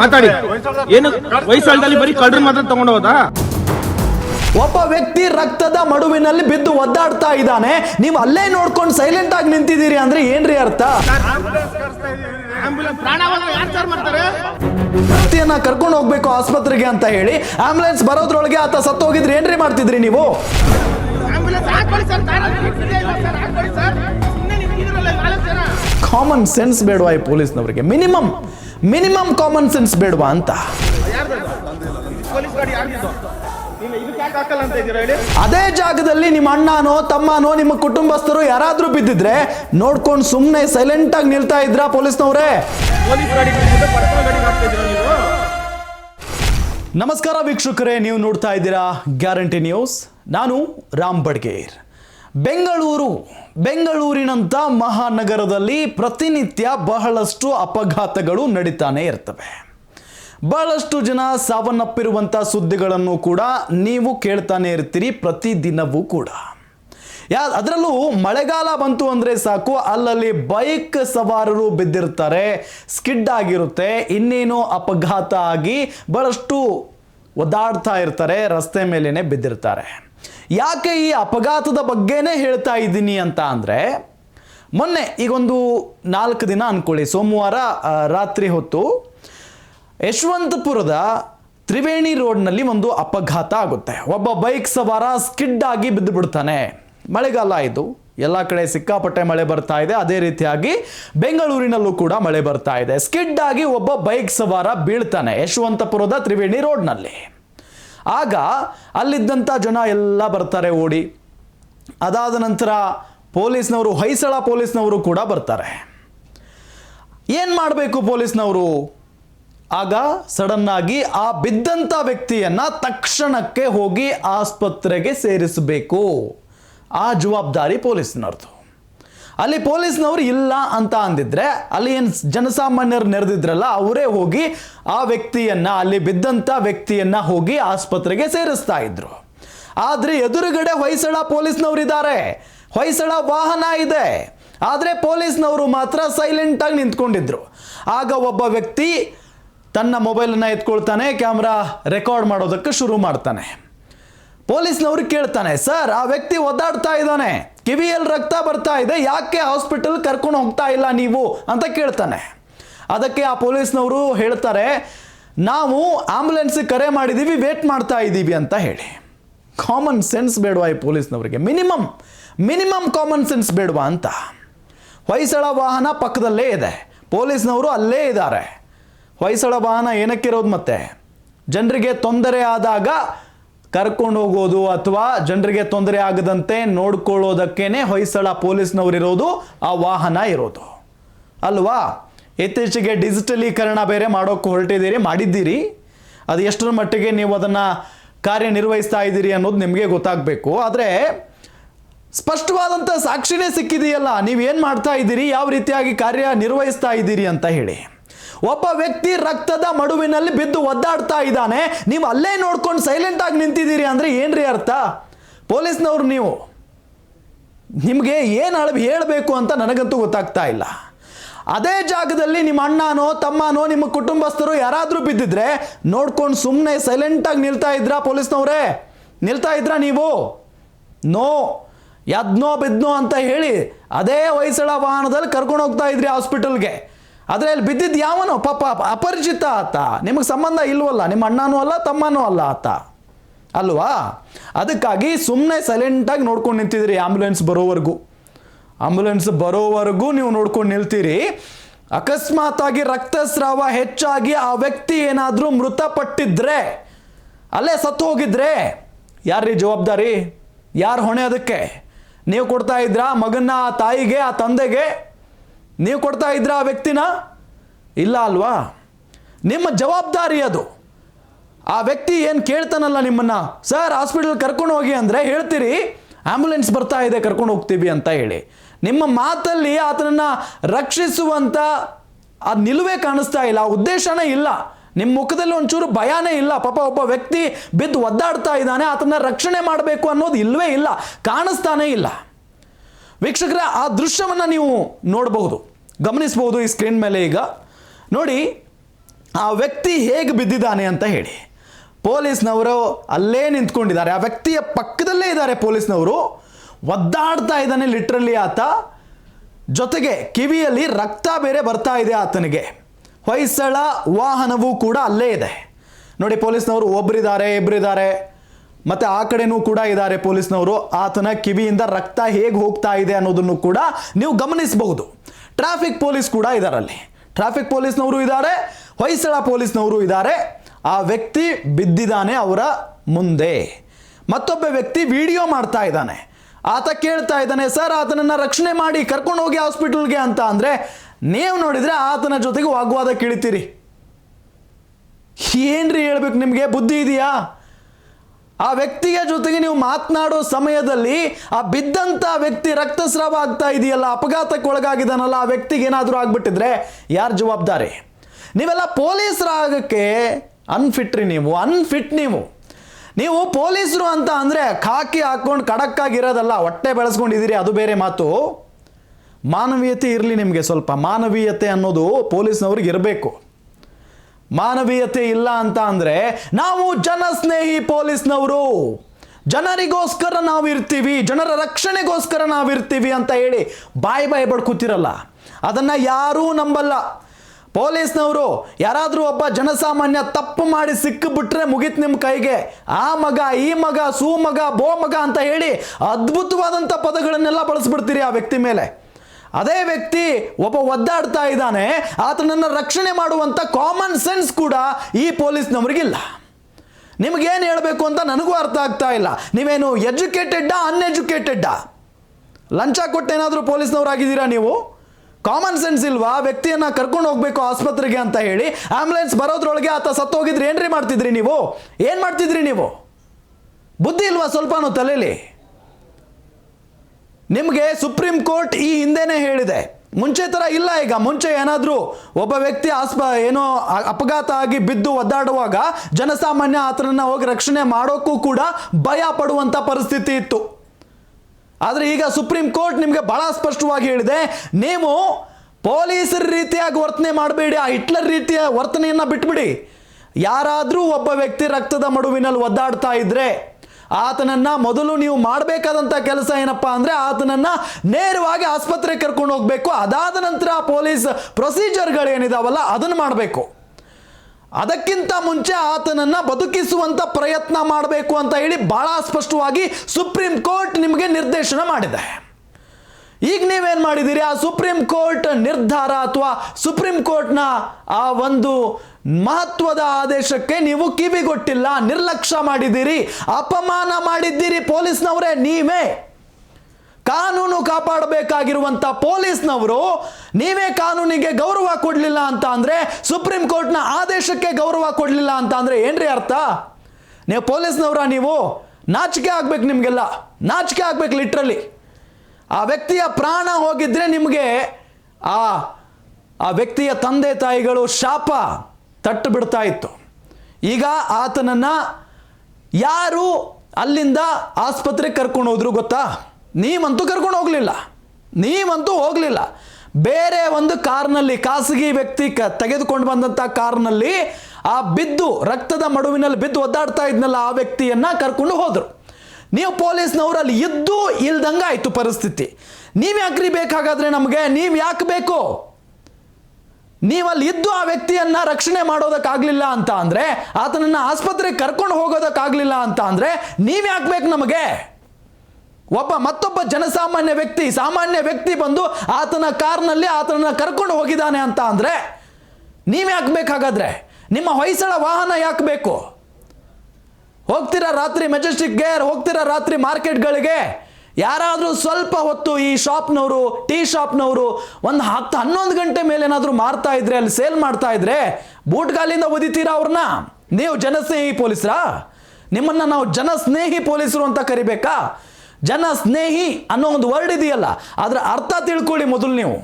ಮಾತಾಡಿ. ಏನು ವಯಸ್ಸಾಳದಲ್ಲಿ ಬರೀ ಕಳ್ರ ಮಾತ್ರ ತಗೊಂಡೋದಾ ಒಬ್ಬ ವ್ಯಕ್ತಿ ರಕ್ತದ ಮಡುವಿನಲ್ಲಿ ಬಿದ್ದು ಒದ್ದಾಡ್ತಾ ಇದ್ದಾನೆ. ನೀವು ಅಲ್ಲೇ ನೋಡ್ಕೊಂಡು ಸೈಲೆಂಟ್ ಆಗಿ ನಿಂತಿದ್ದೀರಿ ಅಂದ್ರೆ ಏನ್ರಿ ಅರ್ಥ? ವ್ಯಕ್ತಿಯನ್ನ ಕರ್ಕೊಂಡು ಹೋಗ್ಬೇಕು ಆಸ್ಪತ್ರೆಗೆ ಅಂತ ಹೇಳಿ ಆಂಬುಲೆನ್ಸ್ ಬರೋದ್ರೊಳಗೆ ಆತ ಸತ್ತೋಗಿದ್ರೆ ಏನ್ರಿ ಮಾಡ್ತಿದ್ರಿ ನೀವು? ಕಾಮನ್ ಸೆನ್ಸ್ ಬೇಡವಾ ಈ ಪೊಲೀಸ್ನವರಿಗೆ? ಮಿನಿಮಮ್ ಮಿನಿಮಮ್ ಕಾಮನ್ ಸೆನ್ಸ್ ಬೇಡವಾ ಅಂತ. ಅದೇ ಜಾಗದಲ್ಲಿ ನಿಮ್ಮ ಅಣ್ಣನೋ, ತಮ್ಮನೋ, ನಿಮ್ಮ ಕುಟುಂಬಸ್ಥರು ಯಾರಾದ್ರೂ ಬಿದ್ದಿದ್ರೆ ನೋಡ್ಕೊಂಡು ಸುಮ್ಮನೆ ಸೈಲೆಂಟ್ ಆಗಿ ನಿಲ್ತಾ ಇದ್ರಾ ಪೊಲೀಸ್ನವರೇ? ನಮಸ್ಕಾರ ವೀಕ್ಷಕರೇ, ನೀವು ನೋಡ್ತಾ ಇದ್ದೀರಾ ಗ್ಯಾರಂಟಿ ನ್ಯೂಸ್. ನಾನು ರಾಮ್ ಬಡ್ಗೇರ್. ಬೆಂಗಳೂರು ಬೆಂಗಳೂರಿನಂಥ ಮಹಾನಗರದಲ್ಲಿ ಪ್ರತಿನಿತ್ಯ ಬಹಳಷ್ಟು ಅಪಘಾತಗಳು ನಡೀತಾನೆ ಇರ್ತವೆ. ಬಹಳಷ್ಟು ಜನ ಸಾವನ್ನಪ್ಪಿರುವಂಥ ಸುದ್ದಿಗಳನ್ನು ಕೂಡ ನೀವು ಕೇಳ್ತಾನೆ ಇರ್ತೀರಿ ಪ್ರತಿದಿನವೂ ಕೂಡ. ಯಾ, ಅದರಲ್ಲೂ ಮಳೆಗಾಲ ಬಂತು ಅಂದರೆ ಸಾಕು, ಅಲ್ಲಲ್ಲಿ ಬೈಕ್ ಸವಾರರು ಬಿದ್ದಿರ್ತಾರೆ, ಸ್ಕಿಡ್ ಆಗಿರುತ್ತೆ, ಇನ್ನೇನು ಅಪಘಾತ ಆಗಿ ಬಹಳಷ್ಟು ಒದ್ದಾಡ್ತಾ ಇರ್ತಾರೆ, ರಸ್ತೆ ಮೇಲೇ ಬಿದ್ದಿರ್ತಾರೆ. ಯಾಕೆ ಈ ಅಪಘಾತದ ಬಗ್ಗೆನೇ ಹೇಳ್ತಾ ಇದ್ದೀನಿ ಅಂತ ಅಂದರೆ, ಮೊನ್ನೆ ಈಗೊಂದು ನಾಲ್ಕು ದಿನ ಅಂದ್ಕೊಳ್ಳಿ ಸೋಮವಾರ ರಾತ್ರಿ ಹೊತ್ತು ಯಶವಂತಪುರದ ತ್ರಿವೇಣಿ ರೋಡ್ನಲ್ಲಿ ಒಂದು ಅಪಘಾತ ಆಗುತ್ತೆ. ಒಬ್ಬ ಬೈಕ್ ಸವಾರ ಸ್ಕಿಡ್ ಆಗಿ ಬಿದ್ದು ಬಿಡ್ತಾನೆ. ಮಳೆಗಾಲ ಇದು. ಎಲ್ಲ ಕಡೆ ಸಿಕ್ಕಾಪಟ್ಟೆ ಮಳೆ ಬರ್ತಾ ಇದೆ. ಅದೇ ರೀತಿಯಾಗಿ ಬೆಂಗಳೂರಿನಲ್ಲೂ ಕೂಡ ಮಳೆ ಬರ್ತಾ ಇದೆ. ಸ್ಕಿಡ್ ಆಗಿ ಒಬ್ಬ ಬೈಕ್ ಸವಾರ ಬೀಳ್ತಾನೆ ಯಶವಂತಪುರದ ತ್ರಿವೇಣಿ ರೋಡ್ನಲ್ಲಿ. ಆಗ ಅಲ್ಲಿದ್ದಂಥ ಜನ ಎಲ್ಲ ಬರ್ತಾರೆ ಓಡಿ. ಅದಾದ ನಂತರ ಪೊಲೀಸ್ನವರು, ಹೊಯ್ಸಳ ಪೊಲೀಸ್ನವರು ಕೂಡ ಬರ್ತಾರೆ. ಏನು ಮಾಡಬೇಕು ಪೊಲೀಸ್ನವರು? ಆಗ ಸಡನ್ನಾಗಿ ಆ ಬಿದ್ದಂಥ ವ್ಯಕ್ತಿಯನ್ನು ತಕ್ಷಣಕ್ಕೆ ಹೋಗಿ ಆಸ್ಪತ್ರೆಗೆ ಸೇರಿಸಬೇಕು. ಆ ಜವಾಬ್ದಾರಿ ಪೊಲೀಸ್ನವ್ರದ್ದು. ಅಲ್ಲಿ ಪೊಲೀಸ್ನವರು ಇಲ್ಲ ಅಂತ ಅಂದಿದ್ರೆ ಅಲ್ಲಿ ಏನು ಜನಸಾಮಾನ್ಯರು ನೆರೆದಿದ್ರಲ್ಲ, ಅವರೇ ಹೋಗಿ ಆ ವ್ಯಕ್ತಿಯನ್ನ, ಅಲ್ಲಿ ಬಿದ್ದಂಥ ವ್ಯಕ್ತಿಯನ್ನ ಹೋಗಿ ಆಸ್ಪತ್ರೆಗೆ ಸೇರಿಸ್ತಾ ಇದ್ರು. ಆದ್ರೆ ಎದುರುಗಡೆ ಹೊಯ್ಸಳ ಪೊಲೀಸ್ನವರು ಇದ್ದಾರೆ. ಹೊಯ್ಸಳ ವಾಹನ ಇದೆ. ಆದರೆ ಪೊಲೀಸ್ನವರು ಮಾತ್ರ ಸೈಲೆಂಟ್ ಆಗಿ ನಿಂತ್ಕೊಂಡಿದ್ರು. ಆಗ ಒಬ್ಬ ವ್ಯಕ್ತಿ ತನ್ನ ಮೊಬೈಲನ್ನು ಎತ್ಕೊಳ್ತಾನೆ, ಕ್ಯಾಮ್ರಾ ರೆಕಾರ್ಡ್ ಮಾಡೋದಕ್ಕೆ ಶುರು ಮಾಡ್ತಾನೆ. ಪೊಲೀಸ್ನವರು ಕೇಳ್ತಾನೆ, ಸರ್, ಆ ವ್ಯಕ್ತಿ ಒದ್ದಾಡ್ತಾ ಇದ್ದಾನೆ. ಕಿವಿಯಲ್ಲಿ ರಕ್ತ ಬರ್ತಾ ಇದೆ, ಯಾಕೆ ಹಾಸ್ಪಿಟಲ್ ಕರ್ಕೊಂಡು ಹೋಗ್ತಾ ಇಲ್ಲ ನೀವು ಅಂತ ಕೇಳ್ತಾನೆ. ಅದಕ್ಕೆ ಆ ಪೊಲೀಸ್ನವರು ಹೇಳ್ತಾರೆ, ನಾವು ಆಂಬುಲೆನ್ಸ್ ಕರೆ ಮಾಡಿದ್ದೀವಿ ವೇಟ್ ಮಾಡ್ತಾ ಇದ್ದೀವಿ ಅಂತ ಹೇಳಿ. ಕಾಮನ್ ಸೆನ್ಸ್ ಬೇಡವಾ ಈ ಪೊಲೀಸ್ನವರಿಗೆ? ಮಿನಿಮಮ್ ಮಿನಿಮಮ್ ಕಾಮನ್ ಸೆನ್ಸ್ ಬೇಡವಾ ಅಂತ. ಹೊಯ್ಸಳ ವಾಹನ ಪಕ್ಕದಲ್ಲೇ ಇದೆ. ಪೊಲೀಸ್ನವರು ಅಲ್ಲೇ ಇದ್ದಾರೆ. ಹೊಯ್ಸಳ ವಾಹನ ಏನಕ್ಕಿರೋದು ಮತ್ತೆ? ಜನರಿಗೆ ತೊಂದರೆ ಆದಾಗ ಕರ್ಕೊಂಡು ಹೋಗೋದು ಅಥವಾ ಜನರಿಗೆ ತೊಂದರೆ ಆಗದಂತೆ ನೋಡ್ಕೊಳ್ಳೋದಕ್ಕೇನೆ ಹೊಯ್ಸಳ ಪೊಲೀಸ್ನವರಿರೋದು, ಆ ವಾಹನ ಇರೋದು. ಅಲ್ವಾ? ಇತ್ತೀಚೆಗೆ ಡಿಜಿಟಲೀಕರಣ ಬೇರೆ ಮಾಡೋಕ್ಕೆ ಹೊರಟಿದ್ದೀರಿ, ಮಾಡಿದ್ದೀರಿ. ಅದು ಎಷ್ಟರ ಮಟ್ಟಿಗೆ ನೀವು ಅದನ್ನು ಕಾರ್ಯನಿರ್ವಹಿಸ್ತಾ ಇದ್ದೀರಿ ಅನ್ನೋದು ನಿಮಗೆ ಗೊತ್ತಾಗಬೇಕು. ಆದರೆ ಸ್ಪಷ್ಟವಾದಂಥ ಸಾಕ್ಷಿನೇ ಸಿಕ್ಕಿದೆಯಲ್ಲ ನೀವೇನು ಮಾಡ್ತಾ ಇದ್ದೀರಿ, ಯಾವ ರೀತಿಯಾಗಿ ಕಾರ್ಯ ನಿರ್ವಹಿಸ್ತಾ ಇದ್ದೀರಿ ಅಂತ ಹೇಳಿ. ಒಬ್ಬ ವ್ಯಕ್ತಿ ರಕ್ತದ ಮಡುವಿನಲ್ಲಿ ಬಿದ್ದು ಒದ್ದಾಡ್ತಾ ಇದ್ದಾನೆ. ನೀವು ಅಲ್ಲೇ ನೋಡ್ಕೊಂಡು ಸೈಲೆಂಟ್ ಆಗಿ ನಿಂತಿದ್ದೀರಿ ಅಂದರೆ ಏನ್ರಿ ಅರ್ಥ? ಪೊಲೀಸ್ನವ್ರು ನೀವು. ನಿಮಗೆ ಏನು ಅಳವಿ ಹೇಳಬೇಕು ಅಂತ ನನಗಂತೂ ಗೊತ್ತಾಗ್ತಾ ಇಲ್ಲ. ಅದೇ ಜಾಗದಲ್ಲಿ ನಿಮ್ಮ ಅಣ್ಣನೋ, ತಮ್ಮನೋ, ನಿಮ್ಮ ಕುಟುಂಬಸ್ಥರು ಯಾರಾದರೂ ಬಿದ್ದಿದ್ರೆ ನೋಡ್ಕೊಂಡು ಸುಮ್ಮನೆ ಸೈಲೆಂಟಾಗಿ ನಿಲ್ತಾ ಇದ್ರಾ ಪೊಲೀಸ್ನವರೇ? ನಿಲ್ತಾ ಇದ್ರಾ ನೀವು? ನೋ. ಯದ್ನೋ ಬಿದ್ನೋ ಅಂತ ಹೇಳಿ ಅದೇ ಹೊಯ್ಸಳ ವಾಹನದಲ್ಲಿ ಕರ್ಕೊಂಡು ಹೋಗ್ತಾ ಇದ್ರಿ ಹಾಸ್ಪಿಟಲ್ಗೆ. ಆದರೆ ಅಲ್ಲಿ ಬಿದ್ದಿದ್ದು ಯಾವನು? ಪಾಪ ಅಪರಿಚಿತ ಆತ. ನಿಮಗೆ ಸಂಬಂಧ ಇಲ್ವಲ್ಲ? ನಿಮ್ಮ ಅಣ್ಣನೂ ಅಲ್ಲ, ತಮ್ಮನೂ ಅಲ್ಲ ಆತ. ಅಲ್ವಾ? ಅದಕ್ಕಾಗಿ ಸುಮ್ಮನೆ ಸೈಲೆಂಟಾಗಿ ನೋಡ್ಕೊಂಡು ನಿಂತಿದ್ರಿ ಆಂಬುಲೆನ್ಸ್ ಬರೋವರೆಗೂ. ಆಂಬುಲೆನ್ಸ್ ಬರೋವರೆಗೂ ನೀವು ನೋಡ್ಕೊಂಡು ನಿಲ್ತೀರಿ. ಅಕಸ್ಮಾತಾಗಿ ರಕ್ತಸ್ರಾವ ಹೆಚ್ಚಾಗಿ ಆ ವ್ಯಕ್ತಿ ಏನಾದರೂ ಮೃತಪಟ್ಟಿದ್ರೆ, ಅಲ್ಲೇ ಸತ್ತು ಹೋಗಿದ್ರೆ, ಯಾರ್ರೀ ಜವಾಬ್ದಾರಿ? ಯಾರು ಹೊಣೆ ಅದಕ್ಕೆ? ನೀವು ಕೊಡ್ತಾ ಇದ್ರಾ ಮಗನ ಆ ತಾಯಿಗೆ, ಆ ತಂದೆಗೆ? ನೀವು ಕೊಡ್ತಾ ಇದ್ರ ಆ ವ್ಯಕ್ತಿನ? ಇಲ್ಲ ಅಲ್ವಾ? ನಿಮ್ಮ ಜವಾಬ್ದಾರಿ ಅದು. ಆ ವ್ಯಕ್ತಿ ಏನು ಕೇಳ್ತಾನಲ್ಲ ನಿಮ್ಮನ್ನು? ಸರ್ ಹಾಸ್ಪಿಟಲ್ ಕರ್ಕೊಂಡು ಹೋಗಿ ಅಂದರೆ ಹೇಳ್ತೀರಿ ಆಂಬುಲೆನ್ಸ್ ಬರ್ತಾ ಇದೆ, ಕರ್ಕೊಂಡು ಹೋಗ್ತೀವಿ ಅಂತ ಹೇಳಿ. ನಿಮ್ಮ ಮಾತಲ್ಲಿ ಆತನನ್ನು ರಕ್ಷಿಸುವಂಥ ಆ ನಿಲುವೇ ಕಾಣಿಸ್ತಾ ಇಲ್ಲ, ಆ ಉದ್ದೇಶನೇ ಇಲ್ಲ. ನಿಮ್ಮ ಮುಖದಲ್ಲಿ ಒಂಚೂರು ಭಯನೇ ಇಲ್ಲ. ಪಾಪ ಒಬ್ಬ ವ್ಯಕ್ತಿ ಬಿದ್ದು ಒದ್ದಾಡ್ತಾ ಇದ್ದಾನೆ ಆತನ ರಕ್ಷಣೆ ಮಾಡಬೇಕು ಅನ್ನೋದು ಇಲ್ಲವೇ ಇಲ್ಲ, ಕಾಣಿಸ್ತಾನೇ ಇಲ್ಲ. ವೀಕ್ಷಕರ, ಆ ದೃಶ್ಯವನ್ನು ನೀವು ನೋಡಬಹುದು. ಗಮನಿಸಬಹುದು ಈ ಸ್ಕ್ರೀನ್ ಮೇಲೆ ಈಗ. ನೋಡಿ, ಆ ವ್ಯಕ್ತಿ ಹೇಗೆ ಬಿದ್ದಿದ್ದಾನೆ ಅಂತ ಹೇಳಿ. ಪೊಲೀಸ್ನವರು ಅಲ್ಲೇ ನಿಂತ್ಕೊಂಡಿದ್ದಾರೆ. ಆ ವ್ಯಕ್ತಿಯ ಪಕ್ಕದಲ್ಲೇ ಇದ್ದಾರೆ ಪೊಲೀಸ್ನವರು. ಒದ್ದಾಡ್ತಾ ಇದ್ದಾನೆ ಲಿಟ್ರಲ್ಲಿ ಆತ. ಜೊತೆಗೆ ಕಿವಿಯಲ್ಲಿ ರಕ್ತ ಬೇರೆ ಬರ್ತಾ ಇದೆ ಆತನಿಗೆ. ಹೊಯ್ಸಳ ವಾಹನವೂ ಕೂಡ ಅಲ್ಲೇ ಇದೆ. ನೋಡಿ, ಪೊಲೀಸ್ನವರು ಒಬ್ಬರಿದ್ದಾರೆ ಇಬ್ಬರಿದ್ದಾರೆ ಮತ್ತು ಆ ಕಡೆನೂ ಕೂಡ ಇದ್ದಾರೆ ಪೊಲೀಸ್ನವರು. ಆತನ ಕಿವಿಯಿಂದ ರಕ್ತ ಹೇಗೆ ಹೋಗ್ತಾ ಇದೆ ಅನ್ನೋದನ್ನು ಕೂಡ ನೀವು ಗಮನಿಸಬಹುದು. ಟ್ರಾಫಿಕ್ ಪೊಲೀಸ್ ಕೂಡ ಇದ್ದಾರೆ ಅಲ್ಲಿ ಟ್ರಾಫಿಕ್ ಪೊಲೀಸ್ನವರು ಇದ್ದಾರೆ, ಹೊಯ್ಸಳ ಪೊಲೀಸ್ನವರು ಇದ್ದಾರೆ. ಆ ವ್ಯಕ್ತಿ ಬಿದ್ದಿದ್ದಾನೆ ಅವರ ಮುಂದೆ. ಮತ್ತೊಬ್ಬ ವ್ಯಕ್ತಿ ವಿಡಿಯೋ ಮಾಡ್ತಾ ಇದ್ದಾನೆ. ಆತ ಕೇಳ್ತಾ ಇದ್ದಾನೆ, ಸರ್, ಆತನನ್ನ ರಕ್ಷಣೆ ಮಾಡಿ ಕರ್ಕೊಂಡು ಹೋಗಿ ಹಾಸ್ಪಿಟಲ್ಗೆ ಅಂತ ಅಂದರೆ ನೀವು ನೋಡಿದ್ರೆ ಆತನ ಜೊತೆಗೆ ವಾಗ್ವಾದ ಕೇಳಿತೀರಿ. ಏನ್ರಿ ಹೇಳ್ಬೇಕು ನಿಮಗೆ? ಬುದ್ಧಿ ಇದೆಯಾ? ಆ ವ್ಯಕ್ತಿಯ ಜೊತೆಗೆ ನೀವು ಮಾತನಾಡೋ ಸಮಯದಲ್ಲಿ ಆ ಬಿದ್ದಂತ ವ್ಯಕ್ತಿ ರಕ್ತಸ್ರಾವ ಆಗ್ತಾ ಇದೆಯಲ್ಲ ಅಪಘಾತಕ್ಕೆ ಒಳಗಾಗಿದ್ದಾನಲ್ಲ ಆ ವ್ಯಕ್ತಿಗೆ ಏನಾದರೂ ಆಗ್ಬಿಟ್ಟಿದ್ರೆ ಯಾರು ಜವಾಬ್ದಾರಿ? ನೀವೆಲ್ಲ ಪೊಲೀಸರಾಗಕ್ಕೆ ಅನ್ಫಿಟ್ ರೀ ನೀವು ಅನ್ಫಿಟ್ ನೀವು. ನೀವು ಪೊಲೀಸರು ಅಂತ ಅಂದರೆ ಖಾಕಿ ಹಾಕ್ಕೊಂಡು ಖಡಕ್ಕಾಗಿರೋದಲ್ಲ, ಹೊಟ್ಟೆ ಬೆಳೆಸ್ಕೊಂಡಿದ್ದೀರಿ ಅದು ಬೇರೆ ಮಾತು. ಮಾನವೀಯತೆ ಇರಲಿ ನಿಮಗೆ ಸ್ವಲ್ಪ, ಮಾನವೀಯತೆ ಅನ್ನೋದು ಪೊಲೀಸ್ನವ್ರಿಗೆ ಇರಬೇಕು. ಮಾನವೀಯತೆ ಇಲ್ಲ ಅಂತ ಅಂದರೆ ನಾವು ಜನಸ್ನೇಹಿ ಪೊಲೀಸ್ನವರು. ಜನರಿಗೋಸ್ಕರ ನಾವು ಇರ್ತೀವಿ ಜನರ ರಕ್ಷಣೆಗೋಸ್ಕರ ನಾವು ಇರ್ತೀವಿ ಅಂತ ಹೇಳಿ ಬಾಯಿ ಬಾಯಿ ಬಡ್ಕೂತಿರಲ್ಲ ಅದನ್ನು ಯಾರೂ ನಂಬಲ್ಲ. ಪೊಲೀಸ್ನವರು ಯಾರಾದರೂ ಒಬ್ಬ ಜನಸಾಮಾನ್ಯ ತಪ್ಪು ಮಾಡಿ ಸಿಕ್ಕಿಬಿಟ್ರೆ ಮುಗೀತು ನಿಮ್ಮ ಕೈಗೆ. ಆ ಮಗ, ಈ ಮಗ, ಸೂ ಮಗ, ಬೋ ಮಗ ಅಂತ ಹೇಳಿ ಅದ್ಭುತವಾದಂಥ ಪದಗಳನ್ನೆಲ್ಲ ಬಳಸ್ಬಿಡ್ತೀರಿ ಆ ವ್ಯಕ್ತಿ ಮೇಲೆ. ಅದೇ ವ್ಯಕ್ತಿ ಒಬ್ಬ ಒದ್ದಾಡ್ತಾ ಇದ್ದಾನೆ ಆತನನ್ನು ರಕ್ಷಣೆ ಮಾಡುವಂಥ ಕಾಮನ್ ಸೆನ್ಸ್ ಕೂಡ ಈ ಪೊಲೀಸ್ನವ್ರಿಗಿಲ್ಲ. ನಿಮಗೇನು ಹೇಳಬೇಕು ಅಂತ ನನಗೂ ಅರ್ಥ ಆಗ್ತಾ ಇಲ್ಲ. ನೀವೇನು ಎಜುಕೇಟೆಡ್ಡಾ ಅನ್ಎಜುಕೇಟೆಡ್ಡಾ ಲಂಚ ಕೊಟ್ಟೇನಾದರೂ ಪೊಲೀಸ್ನವರಾಗಿದ್ದೀರಾ ನೀವು? ಕಾಮನ್ ಸೆನ್ಸ್ ಇಲ್ವಾ? ವ್ಯಕ್ತಿಯನ್ನು ಕರ್ಕೊಂಡು ಹೋಗಬೇಕು ಆಸ್ಪತ್ರೆಗೆ ಅಂತ ಹೇಳಿ ಆಂಬುಲೆನ್ಸ್ ಬರೋದ್ರೊಳಗೆ ಆತ ಸತ್ತೋಗಿದ್ರೆ ಏನ್ರಿ ಮಾಡ್ತಿದ್ರಿ ನೀವು? ಏನು ಮಾಡ್ತಿದ್ರಿ ನೀವು? ಬುದ್ಧಿ ಇಲ್ವಾ ಸ್ವಲ್ಪನೂ ತಲೆಯಲ್ಲಿ ನಿಮಗೆ ಸುಪ್ರೀಂ ಕೋರ್ಟ್ ಈ ಹಿಂದೆನೇ ಹೇಳಿದೆ. ಮುಂಚೆ ಥರ ಇಲ್ಲ ಈಗ. ಮುಂಚೆ ಏನಾದರೂ ಒಬ್ಬ ವ್ಯಕ್ತಿ ಆಸ್ಪ ಏನೋ ಅಪಘಾತ ಆಗಿ ಬಿದ್ದು ಒದ್ದಾಡುವಾಗ ಜನಸಾಮಾನ್ಯ ಆತನನ್ನ ಹೋಗಿ ರಕ್ಷಣೆ ಮಾಡೋಕ್ಕೂ ಕೂಡ ಭಯ ಪಡುವಂಥ ಪರಿಸ್ಥಿತಿ ಇತ್ತು. ಆದರೆ ಈಗ ಸುಪ್ರೀಂ ಕೋರ್ಟ್ ನಿಮಗೆ ಬಹಳ ಸ್ಪಷ್ಟವಾಗಿ ಹೇಳಿದೆ. ನೀವು ಪೊಲೀಸರ ರೀತಿಯಾಗಿ ವರ್ತನೆ ಮಾಡಬೇಡಿ. ಆ ಹಿಟ್ಲರ್ ರೀತಿಯ ವರ್ತನೆಯನ್ನು ಬಿಟ್ಬಿಡಿ. ಯಾರಾದರೂ ಒಬ್ಬ ವ್ಯಕ್ತಿ ರಕ್ತದ ಮಡುವಿನಲ್ಲಿ ಒದ್ದಾಡ್ತಾ ಇದ್ರೆ ಆತನನ್ನ ಮೊದಲು ನೀವು ಮಾಡಬೇಕಾದಂಥ ಕೆಲಸ ಏನಪ್ಪಾ ಅಂದ್ರೆ ಆತನನ್ನ ನೇರವಾಗಿ ಆಸ್ಪತ್ರೆಗೆ ಕರ್ಕೊಂಡು ಹೋಗಬೇಕು. ಅದಾದ ನಂತರ ಪೊಲೀಸ್ ಪ್ರೊಸೀಜರ್ಗಳೇನಿದಾವಲ್ಲ, ಅದನ್ನು ಮಾಡಬೇಕು. ಅದಕ್ಕಿಂತ ಮುಂಚೆ ಆತನನ್ನ ಬದುಕಿಸುವಂತ ಪ್ರಯತ್ನ ಮಾಡಬೇಕು ಅಂತ ಹೇಳಿ ಬಹಳ ಸ್ಪಷ್ಟವಾಗಿ ಸುಪ್ರೀಂ ಕೋರ್ಟ್ ನಿಮಗೆ ನಿರ್ದೇಶನ ಮಾಡಿದೆ. ಈಗ ನೀವೇನ್ ಮಾಡಿದ್ದೀರಿ? ಆ ಸುಪ್ರೀಂ ಕೋರ್ಟ್ ನಿರ್ಧಾರ ಅಥವಾ ಸುಪ್ರೀಂ ಕೋರ್ಟ್ನ ಆ ಒಂದು ಮಹತ್ವದ ಆದೇಶಕ್ಕೆ ನೀವು ಕಿವಿಗೊಟ್ಟಿಲ್ಲ, ನಿರ್ಲಕ್ಷ್ಯ ಮಾಡಿದ್ದೀರಿ, ಅಪಮಾನ ಮಾಡಿದ್ದೀರಿ ಪೊಲೀಸ್ನವರೇ, ನೀವೇ. ಕಾನೂನು ಕಾಪಾಡಬೇಕಾಗಿರುವಂತ ಪೊಲೀಸ್ನವರು ನೀವೇ ಕಾನೂನಿಗೆ ಗೌರವ ಕೊಡಲಿಲ್ಲ ಅಂತ ಅಂದರೆ, ಸುಪ್ರೀಂ ಕೋರ್ಟ್ನ ಆದೇಶಕ್ಕೆ ಗೌರವ ಕೊಡಲಿಲ್ಲ ಅಂತ ಅಂದ್ರೆ ಏನ್ರಿ ಅರ್ಥ? ನೀವು ಪೊಲೀಸ್ನವರ ನೀವು ನಾಚಿಕೆ ಆಗ್ಬೇಕು ನಿಮಗೆಲ್ಲ. ನಾಚಿಕೆ ಆಗ್ಬೇಕು ಲಿಟ್ರಲಿ ಆ ವ್ಯಕ್ತಿಯ ಪ್ರಾಣ ಹೋಗಿದ್ರೆ ನಿಮಗೆ ಆ ಆ ವ್ಯಕ್ತಿಯ ತಂದೆ ತಾಯಿಗಳು ಶಾಪ ತಟ್ಟು ಬಿಡ್ತಾ ಇತ್ತು. ಈಗ ಆತನನ್ನು ಯಾರು ಅಲ್ಲಿಂದ ಆಸ್ಪತ್ರೆಗೆ ಕರ್ಕೊಂಡು ಹೋದ್ರು ಗೊತ್ತಾ? ನೀವಂತೂ ಕರ್ಕೊಂಡು ಹೋಗಲಿಲ್ಲ. ನೀವಂತೂ ಹೋಗಲಿಲ್ಲ. ಬೇರೆ ಒಂದು ಕಾರ್ನಲ್ಲಿ, ಖಾಸಗಿ ವ್ಯಕ್ತಿ ಕ, ತೆಗೆದುಕೊಂಡು ಬಂದಂಥ ಕಾರ್ನಲ್ಲಿ ಆ ಬಿದ್ದು, ರಕ್ತದ ಮಡುವಿನಲ್ಲಿ ಬಿದ್ದು ಒದ್ದಾಡ್ತಾ ಇದ್ನಲ್ಲ ಆ ವ್ಯಕ್ತಿಯನ್ನು ಕರ್ಕೊಂಡು ಹೋದರು. ನೀವು ಪೊಲೀಸ್ನವರಲ್ಲಿ ಇದ್ದು ಇಲ್ದಂಗೆ ಆಯಿತು ಪರಿಸ್ಥಿತಿ. ನೀವು ಯಾಕ್ರಿ ಬೇಕಾಗಾದ್ರೆ ನಮಗೆ? ನೀವು ಯಾಕೆ ಬೇಕು? ನೀವಲ್ಲಿ ಇದ್ದು ಆ ವ್ಯಕ್ತಿಯನ್ನು ರಕ್ಷಣೆ ಮಾಡೋದಕ್ಕಾಗಲಿಲ್ಲ ಅಂತ ಅಂದರೆ, ಆತನನ್ನು ಆಸ್ಪತ್ರೆಗೆ ಕರ್ಕೊಂಡು ಹೋಗೋದಕ್ಕಾಗಲಿಲ್ಲ ಅಂತ ಅಂದರೆ, ನೀವು ಯಾಕೆ ನಮಗೆ? ಒಬ್ಬ ಮತ್ತೊಬ್ಬ ಜನಸಾಮಾನ್ಯ ವ್ಯಕ್ತಿ, ಸಾಮಾನ್ಯ ವ್ಯಕ್ತಿ ಬಂದು ಆತನ ಕಾರ್ನಲ್ಲಿ ಆತನನ್ನು ಕರ್ಕೊಂಡು ಹೋಗಿದ್ದಾನೆ ಅಂತ ಅಂದರೆ, ನೀವು ಯಾಕೆ ಬೇಕಾಗಾದ್ರೆ? ನಿಮ್ಮ ಹೊಯ್ಸಳ ವಾಹನ ಯಾಕೆ ಬೇಕು? ಹೋಗ್ತೀರಾ ರಾತ್ರಿ ಮೆಜೆಸ್ಟಿಕ್ಗೆ ಹೋಗ್ತೀರಾ ರಾತ್ರಿ ಮಾರ್ಕೆಟ್ಗಳಿಗೆ? ಯಾರಾದರೂ ಸ್ವಲ್ಪ ಹೊತ್ತು ಈ ಶಾಪ್ನವರು ಟೀ ಶಾಪ್ನವರು ಒಂದು ಹತ್ತು ಹನ್ನೊಂದು ಗಂಟೆ ಮೇಲೆ ಏನಾದರೂ ಮಾರ್ತಾ ಇದ್ರೆ, ಅಲ್ಲಿ ಸೇಲ್ ಮಾಡ್ತಾ ಇದ್ರೆ ಬೂಟ್ಗಾಲಿಂದ ಒದಿತೀರಾ ಅವ್ರನ್ನ? ನೀವು ಜನಸ್ನೇಹಿ ಪೊಲೀಸ್ರಾ? ನಿಮ್ಮನ್ನ ನಾವು ಜನಸ್ನೇಹಿ ಪೊಲೀಸರು ಅಂತ ಕರಿಬೇಕಾ? ಜನಸ್ನೇಹಿ ಅನ್ನೋ ಒಂದು ವರ್ಡ್ ಇದೆಯಲ್ಲ, ಅದರ ಅರ್ಥ ತಿಳ್ಕೊಳ್ಳಿ ಮೊದಲು ನೀವು.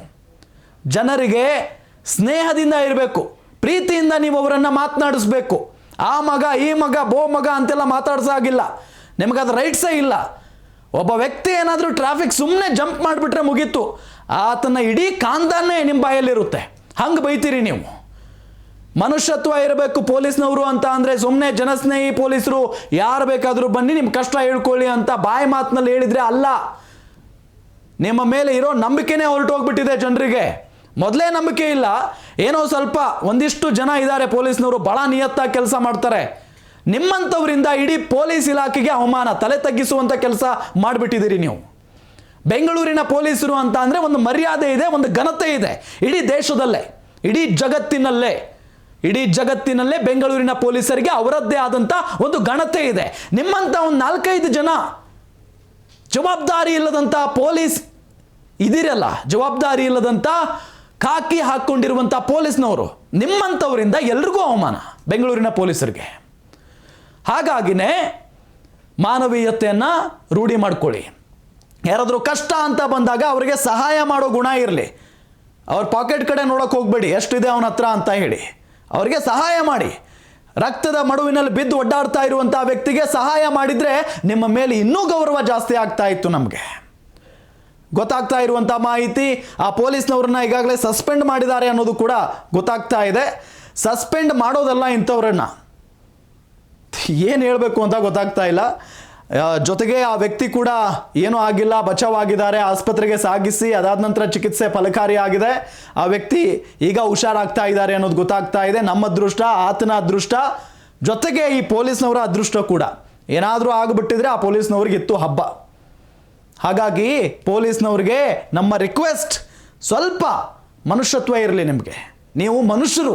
ಜನರಿಗೆ ಸ್ನೇಹದಿಂದ ಇರಬೇಕು, ಪ್ರೀತಿಯಿಂದ ನೀವು ಅವರನ್ನು ಮಾತನಾಡಿಸ್ಬೇಕು. ಆ ಮಗ, ಈ ಮಗ, ಬೋ ಮಗ ಅಂತೆಲ್ಲ ಮಾತಾಡ್ಸಾಗಿಲ್ಲ ನಿಮಗದು ರೈಟ್ಸೇ ಇಲ್ಲ. ಒಬ್ಬ ವ್ಯಕ್ತಿ ಏನಾದರೂ ಟ್ರಾಫಿಕ್ ಸುಮ್ಮನೆ ಜಂಪ್ ಮಾಡಿಬಿಟ್ರೆ ಮುಗೀತು. ಆತನ ಇಡೀ ಕಾಂದಾನೇ ನಿಮ್ಮ ಬಾಯಲ್ಲಿರುತ್ತೆ. ಹಂಗೆ ಬೈತೀರಿ ನೀವು. ಮನುಷ್ಯತ್ವ ಇರಬೇಕು ಪೊಲೀಸ್ನವರು ಅಂತ ಅಂದರೆ ಸುಮ್ಮನೆ ಜನಸ್ನೇಹಿ ಪೊಲೀಸರು, ಯಾರು ಬೇಕಾದರೂ ಬನ್ನಿ ನಿಮ್ಮ ಕಷ್ಟ ಹೇಳ್ಕೊಳ್ಳಿ ಅಂತ ಬಾಯಿ ಮಾತಿನಲ್ಲಿ ಹೇಳಿದರೆ ಅಲ್ಲ. ನಿಮ್ಮ ಮೇಲೆ ಇರೋ ನಂಬಿಕೆನೇ ಹೊರಟೋಗ್ಬಿಟ್ಟಿದೆ ಜನರಿಗೆ. ಮೊದಲೇ ನಂಬಿಕೆ ಇಲ್ಲ. ಏನೋ ಸ್ವಲ್ಪ ಒಂದಿಷ್ಟು ಜನ ಇದ್ದಾರೆ ಪೊಲೀಸ್ನವರು ಭಾಳ ನಿಯತ್ತಾಗಿ ಕೆಲಸ ಮಾಡ್ತಾರೆ. ನಿಮ್ಮಂಥವರಿಂದ ಇಡೀ ಪೊಲೀಸ್ ಇಲಾಖೆಗೆ ಅವಮಾನ, ತಲೆ ತಗ್ಗಿಸುವಂಥ ಕೆಲಸ ಮಾಡಿಬಿಟ್ಟಿದ್ದೀರಿ ನೀವು. ಬೆಂಗಳೂರಿನ ಪೊಲೀಸರು ಅಂತ ಅಂದರೆ ಒಂದು ಮರ್ಯಾದೆ ಇದೆ, ಒಂದು ಘನತೆ ಇದೆ. ಇಡೀ ದೇಶದಲ್ಲೇ, ಇಡೀ ಜಗತ್ತಿನಲ್ಲೇ ಇಡೀ ಜಗತ್ತಿನಲ್ಲೇ ಬೆಂಗಳೂರಿನ ಪೊಲೀಸರಿಗೆ ಅವರದ್ದೇ ಆದಂಥ ಒಂದು ಘನತೆ ಇದೆ. ನಿಮ್ಮಂಥ ಒಂದು ನಾಲ್ಕೈದು ಜನ ಜವಾಬ್ದಾರಿ ಇಲ್ಲದಂಥ ಪೊಲೀಸ್ ಇದಿರಲ್ಲ. ಜವಾಬ್ದಾರಿ ಇಲ್ಲದಂಥ ಕಾಕಿ ಹಾಕ್ಕೊಂಡಿರುವಂಥ ಪೊಲೀಸ್ನವರು, ನಿಮ್ಮಂಥವರಿಂದ ಎಲ್ರಿಗೂ ಅವಮಾನ, ಬೆಂಗಳೂರಿನ ಪೊಲೀಸರಿಗೆ. ಹಾಗಾಗಿನೇ ಮಾನವೀಯತೆಯನ್ನು ರೂಢಿ ಮಾಡ್ಕೊಳ್ಳಿ. ಯಾರಾದರೂ ಕಷ್ಟ ಅಂತ ಬಂದಾಗ ಅವರಿಗೆ ಸಹಾಯ ಮಾಡೋ ಗುಣ ಇರಲಿ. ಅವ್ರ ಪಾಕೆಟ್ ಕಡೆ ನೋಡೋಕೆ ಹೋಗಬೇಡಿ, ಎಷ್ಟಿದೆ ಅವನ ಹತ್ರ ಅಂತ ಹೇಳಿ. ಅವರಿಗೆ ಸಹಾಯ ಮಾಡಿ. ರಕ್ತದ ಮಡುವಿನಲ್ಲಿ ಬಿದ್ದು ಒಡ್ಡಾಡ್ತಾ ಇರುವಂಥ ವ್ಯಕ್ತಿಗೆ ಸಹಾಯ ಮಾಡಿದರೆ ನಿಮ್ಮ ಮೇಲೆ ಇನ್ನೂ ಗೌರವ ಜಾಸ್ತಿ ಆಗ್ತಾ ಇತ್ತು ನಮಗೆ. ಗೊತ್ತಾಗ್ತಾ ಇರುವಂಥ ಮಾಹಿತಿ ಆ ಪೊಲೀಸ್ನವ್ರನ್ನ ಈಗಾಗಲೇ ಸಸ್ಪೆಂಡ್ ಮಾಡಿದ್ದಾರೆ ಅನ್ನೋದು ಕೂಡ ಗೊತ್ತಾಗ್ತಾ ಇದೆ. ಸಸ್ಪೆಂಡ್ ಮಾಡೋದಲ್ಲ ಇಂಥವ್ರನ್ನ. ಏನು ಹೇಳಬೇಕು ಅಂತ ಗೊತ್ತಾಗ್ತಾ ಇಲ್ಲ. ಜೊತೆಗೆ ಆ ವ್ಯಕ್ತಿ ಕೂಡ ಏನೂ ಆಗಿಲ್ಲ, ಬಚಾವಾಗಿದ್ದಾರೆ, ಆಸ್ಪತ್ರೆಗೆ ಸಾಗಿಸಿ ಅದಾದ ನಂತರ ಚಿಕಿತ್ಸೆ ಫಲಕಾರಿಯಾಗಿದೆ. ಆ ವ್ಯಕ್ತಿ ಈಗ ಹುಷಾರಾಗ್ತಾ ಇದ್ದಾರೆ ಅನ್ನೋದು ಗೊತ್ತಾಗ್ತಾ ಇದೆ. ನಮ್ಮ ಅದೃಷ್ಟ, ಆತನ ಅದೃಷ್ಟ, ಜೊತೆಗೆ ಈ ಪೊಲೀಸ್ನವರ ಅದೃಷ್ಟ ಕೂಡ. ಏನಾದರೂ ಆಗಿಬಿಟ್ಟಿದ್ರೆ ಆ ಪೊಲೀಸ್ನವ್ರಿಗೆ ಇತ್ತು ಹಬ್ಬ. ಹಾಗಾಗಿ ಪೊಲೀಸ್ನವ್ರಿಗೆ ನಮ್ಮ ರಿಕ್ವೆಸ್ಟ್ ಸ್ವಲ್ಪ ಮನುಷ್ಯತ್ವ ಇರಲಿ ನಿಮಗೆ. ನೀವು ಮನುಷ್ಯರು,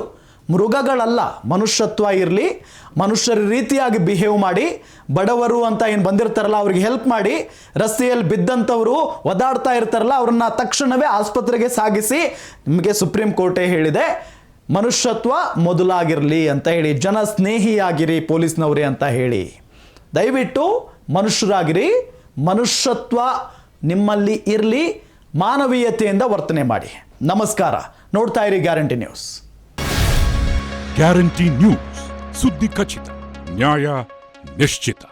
ಮೃಗಗಳಲ್ಲ, ಮನುಷ್ಯತ್ವ ಇರಲಿ, ಮನುಷ್ಯರ ರೀತಿಯಾಗಿ ಬಿಹೇವ್ ಮಾಡಿ, ಬಡವರು ಅಂತ ಏನು ಬಂದಿರ್ತಾರಲ್ಲ ಅವ್ರಿಗೆ ಹೆಲ್ಪ್ ಮಾಡಿ, ರಸ್ತೆಯಲ್ಲಿ ಬಿದ್ದಂಥವರು ಒದಾಡ್ತಾ ಇರ್ತಾರಲ್ಲ ಅವ್ರನ್ನ ತಕ್ಷಣವೇ ಆಸ್ಪತ್ರೆಗೆ ಸಾಗಿಸಿ ನಿಮಗೆ ಸುಪ್ರೀಂ ಕೋರ್ಟೇ ಹೇಳಿದೆ, ಮನುಷ್ಯತ್ವ ಮೊದಲಾಗಿರಲಿ ಅಂತ ಹೇಳಿ ಜನ ಸ್ನೇಹಿಯಾಗಿರಿ ಪೊಲೀಸ್ನವ್ರಿ ಅಂತ ಹೇಳಿ. ದಯವಿಟ್ಟು ಮನುಷ್ಯರಾಗಿರಿ ಮನುಷ್ಯತ್ವ ನಿಮ್ಮಲ್ಲಿ ಇರಲಿ, ಮಾನವೀಯತೆಯಿಂದ ವರ್ತನೆ ಮಾಡಿ. ನಮಸ್ಕಾರ, ನೋಡ್ತಾ ಇರಿ ಗ್ಯಾರಂಟಿ ನ್ಯೂಸ್. ಗ್ಯಾರಂಟಿ ನ್ಯೂಸ್, ಸುದ್ದಿ ಖಚಿತ, ನ್ಯಾಯ ನಿಶ್ಚಿತ.